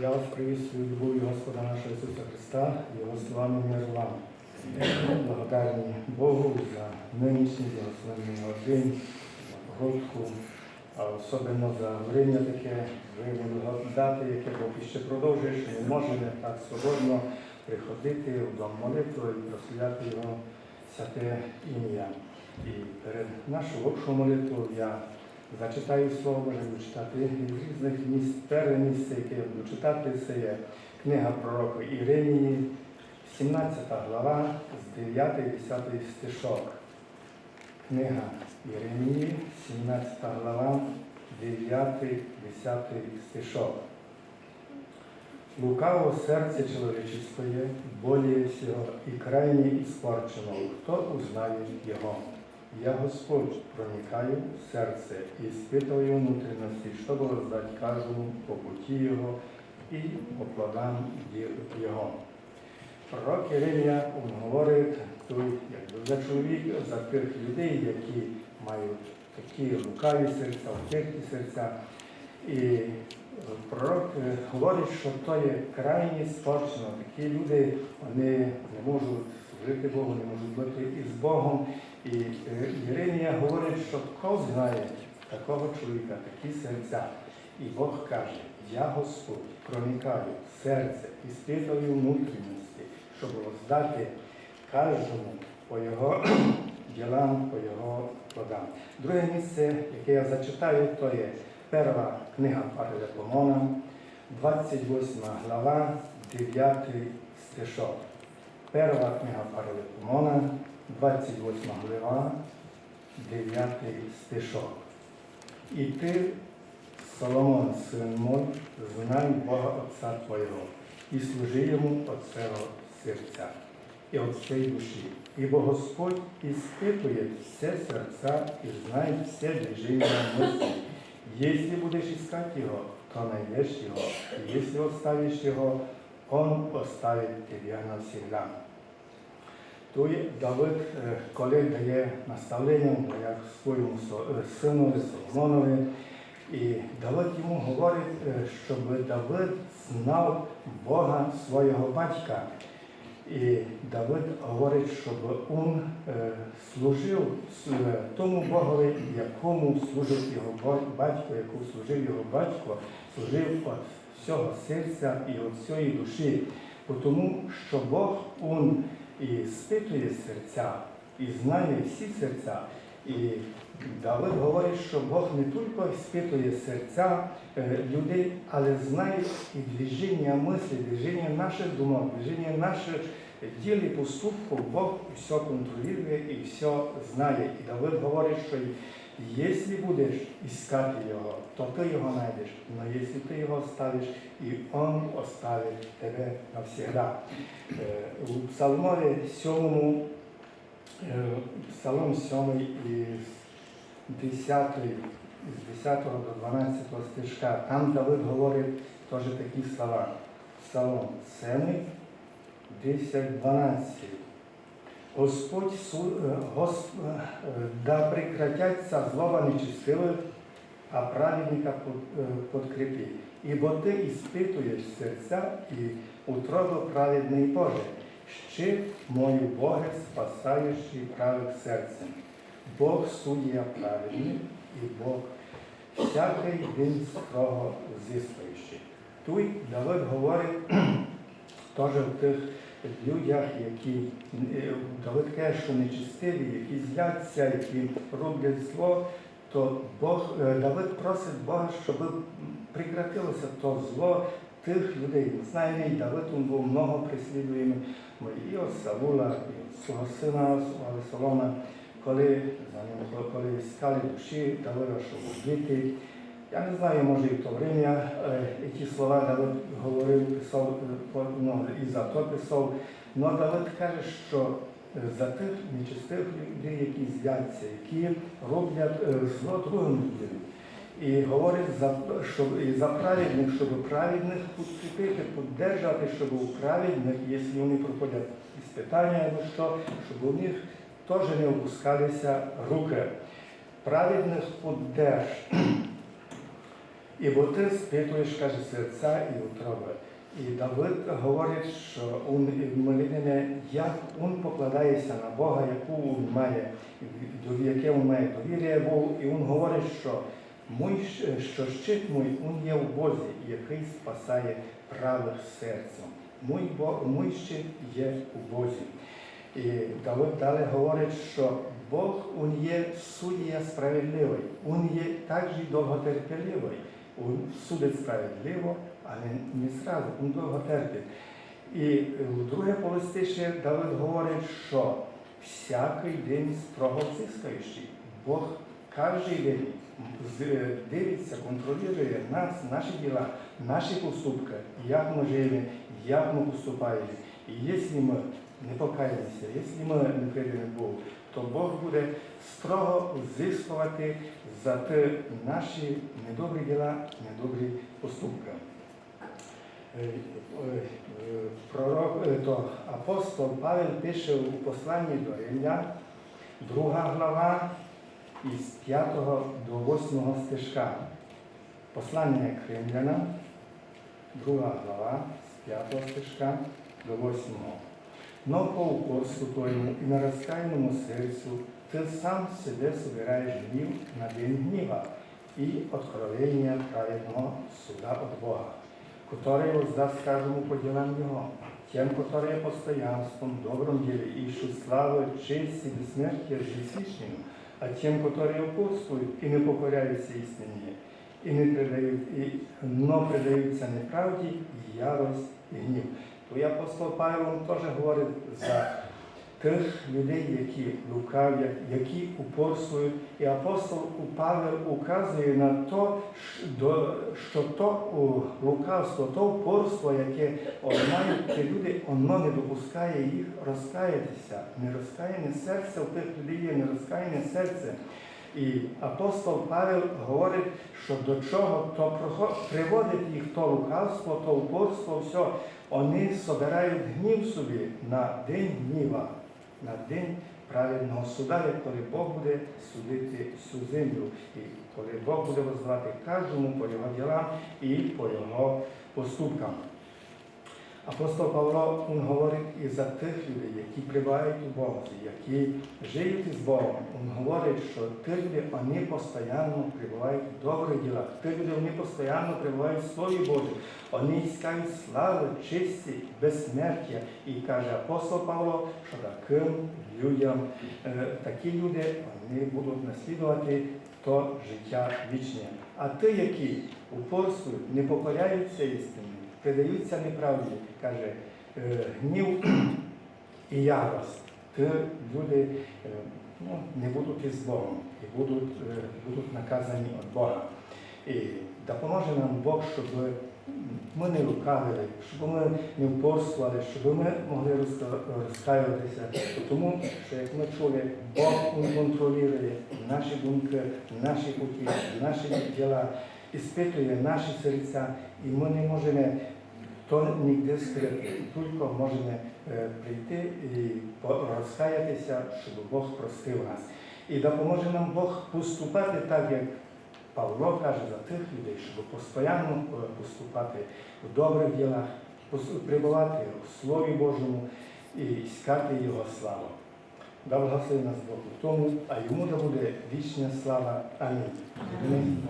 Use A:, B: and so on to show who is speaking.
A: Я вас привітствую любов'ю Господа нашого Ісуса Христа, Його словами мир вам. Благодарні Богу за нинішній благословенний за погодку, а особливо за время таке, ви дати, яке Бог іще продовжує, що ми можемо так свободно приходити в дом молитви і прославляти Його святе ім'я. І перед нашою общою молитвою я Зачитаю слово Боже, буду читати різних місць. Перше місце, яке я буду читати, це є книга пророка Іринії, 17 глава, з 9 10 стишок. Книга Іринії, 17 глава, 9 10 стишок. Лукаво серце человеческое, более всего и крайне испорчено, кто узнает его? Я Господь проникаю в серце і спитую внутрішності, щоб роздати кожному по путі Його і по плодам Його. Пророк Єремія говорить тут, якби за чоловік, за тих людей, які мають такі лукаві серця, втихті серця. І пророк говорить, що то є крайні спорчено. Такі люди вони не можуть служити Богу, не можуть бути із Богом. І е, Єремія говорить, що хто знає такого чоловіка, такі серця. І Бог каже, я Господь проникаю серце і спитую внутрішності, щоб роздати кожному по його ділам, по його плодам. Друге місце, яке я зачитаю, то є перша книга Паралепомона, 28 глава, 9 стишок. Перша книга Паралепомона, 28 глава, 9 стишок. І ти, Соломон, син мой, знай Бога Отця Твого, і служи йому от цього серця і от цієї душі. Ібо Господь іспитує все серця і знає все движення мыслей. Если будешь искать Его, то найдешь Его. И если оставишь Его, Он оставит тебя навсегда. Тут Давид, е, коли дає наставлення як своєму е, синові Соломонові, і Давид йому говорить, е, щоб Давид знав Бога свого батька. І Давид говорить, щоб він е, служив тому Богові, якому служив його батько, якому служив його батько, служив від всього серця і від всієї душі. Тому що Бог він і спитує серця, і знає всі серця. І Давид говорить, що Бог не тільки спитує серця е, людей, але знає і движення мислі, движення наших думок, движення наших діл і поступків. Бог все контролює і все знає. І Давид говорить, що якщо будеш іскати його, то ти його знайдеш. Але якщо ти його оставиш, і він оставить тебе навсегда. Е, У Псалмові 7, е, Псалом 7 із 10, з 10 до 12 стишка, там Давид говорить теж такі слова. Псалом 7, 10, 12. Господь е, Гос- е, да прекратяться злоба нечестивих, а праведника е, подкрепи. Ібо ти іспитуєш серця і утробу праведний Боже. Ще мою Боге спасаєш і правих серцем. Бог суддя праведний і Бог всякий він строго зіскуючий. Тут Давид говорить теж в тих людях, які е, Давид каже, що нечистиві, які зляться, які роблять зло, то Бог, е, Давид просить Бога, щоб прекратилося то зло тих людей. Знаємо, і Давид він був много прислідуємий і от Саула, і свого сина Авесолома, коли коли іскали душі, Давида, щоб вбити. Я не знаю, може і в то время е, які слова Давид говорив, писав, е, ну, і за то писав. Но Давид каже, що е, за тих нечистих людей, які зляться, які роблять зло другим людям. І говорить, за, щоб, і за праведних, щоб праведних підкріпити, піддержати, щоб у праведних, якщо вони проходять іспитання, ну що, щоб у них теж не опускалися руки. Праведних піддерж. Ібо ти спитуєш, каже, серця і утроби. І Давид говорить, що він як він покладається на Бога, яку він має, до яке він має довір'я був, і він говорить, що мій, що щит мій, він є в Бозі, який спасає правих серцем. Мій, Бог, мій щит є у Бозі. І Давид далі говорить, що Бог він є суддя справедливий, він є також і довготерпеливий. Судить справедливо, але не зразу, він довго терпить. І друге полистище Давид говорить, що всякий день строго взискаючий. Бог кожен день дивиться, контролює нас, наші діла, наші поступки, як ми живемо, як ми поступаємо. І якщо ми не покаємося, якщо ми не прийдемо Богу, то Бог буде строго взискувати за те наші недобрі діла, недобрі поступки. Е, е, е, Пророк, то апостол Павел пише у посланні до Римлян, друга глава із 5 до 8 стишка. Послання к римлянам, друга глава з 5 стишка до 8. Но по упорству твоєму і на розкаяному серцю ти сам себе собираєш гнів на день гніва і откровення праведного суда от Бога, который воздаст каждому по делам Его, тем, которые постоянством, добром деле ищут славы, честь и бессмертие жизнь вечную, а тем, которые упорствуют и не покоряются истине, и не предают, и, но предаются неправде, ярость і гнів. То і апостол Павло він теж говорить за тих людей, які лукавлять, які упорствують. І апостол Павел указує на то, що то лукавство, то упорство, яке мають ті люди, воно не допускає їх розкаятися. Не розкаяне серце у тих людей є не розкаяне серце. І апостол Павел говорить, що до чого то приводить їх то лукавство, то упорство, все. Вони собирають гнів собі на день гніва, на день праведного суда, як коли Бог буде судити всю землю, і коли Бог буде возвати кожному по його ділам і по його поступкам. Апостол Павло він говорить і за тих людей, які прибувають у Бозі, які живуть із Богом. Він говорить, що ті люди, вони постійно прибувають в добрих ділах. Ті люди, вони постійно прибувають в Слові Божій. Вони іскають слави, честі, безсмертя. І каже апостол Павло, що таким людям, е, такі люди, вони будуть наслідувати то життя вічне. А ті, які упорствують, не покоряються істині, предаються неправді, каже, е, гнів і ярость. Ти люди е, ну, не будуть із Богом і будуть, е, будуть наказані від Бога. І допоможе нам Бог, щоб ми не лукавили, щоб ми не упорствували, щоб ми могли розка- розкаюватися. Тому що як ми чули, Бог контролює наші думки, наші путі, наші діла, іспитує наші серця, і ми не можемо то ніде скрити, тільки можемо е, прийти і розкаятися, щоб Бог простив нас. І допоможе нам Бог поступати так, як Павло каже за тих людей, щоб постійно е, поступати в добрих ділах, прибувати в Слові Божому і іскати Його славу. Да благослови нас Бог у тому, а йому да буде вічна слава. Амінь. Амінь.